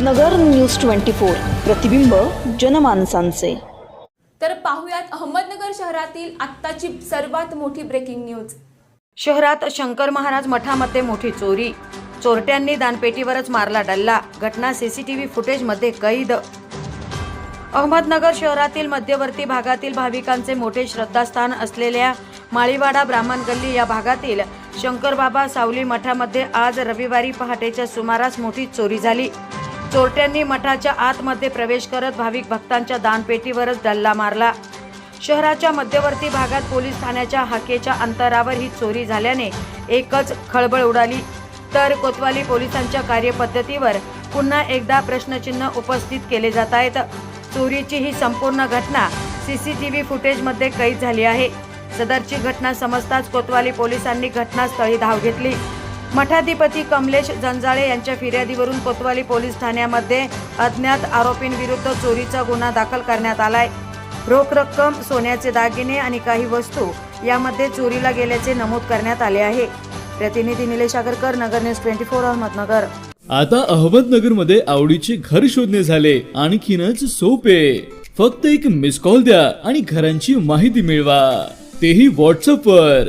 नगर news twenty four. प्रतिबिंब जनमानसांचे. तर पाहुयात अहमदनगर शहरातील आत्ताची सर्वात मोठी ब्रेकिंग न्यूज शहरात शंकर महाराज मठामध्ये मोठी चोरी. चोरट्यांनी दानपेटीवरच मारला डल्ला. घटना सीसीटीव्ही फुटेजमध्ये कैद. अहमदनगर शहरातील मध्यवर्ती भागातील भाविकांचे मोठे श्रद्धास्थान असलेल्या माळीवाडा ब्राह्मण गल्ली या भागातील शंकरबाबा सावली मठामध्ये आज रविवारी पहाटेच्या सुमारास मोठी चोरी झाली. चोरट्यांनी मठाच्या आतमध्ये प्रवेश करत भाविक भक्तांच्या दानपेटीवरच डल्ला मारला. शहराच्या मध्यवर्ती भागात पोलीस ठाण्याच्या हाकेच्या अंतरावर ही चोरी झाल्याने एकच खळबळ उडाली. तर कोतवाली पोलिसांच्या कार्यपद्धतीवर पुन्हा एकदा प्रश्नचिन्ह उपस्थित केले जात आहेत. चोरीची ही संपूर्ण घटना सीसीटीव्ही फुटेजमध्ये कैद झाली आहे. सदरची घटना समजताच कोतवाली पोलिसांनी घटनास्थळी धाव घेतली. मठाधिपती कमलेश जंजाळे यांच्या फिर्यादीवरून कोतवाली पोलीस ठाण्यामध्ये अज्ञात आरोपींविरुद्ध चोरीचा गुन्हा दाखल करण्यात आलाय. रोख रक्कम सोन्याचे दागिने आणि काही वस्तू यामध्ये चोरीला गेल्याचे नमूद करण्यात आले आहे. प्रतिनिधी Nilesh Agarkar Nagar News twenty four Ahmednagar. आता अहमदनगरमध्ये आवडीचे घर शोधणे झाले. आणखीनच सोपे. फक्त एक मिस कॉल द्या आणि घरांची माहिती मिळवा. तेही व्हॉट्सअप वर.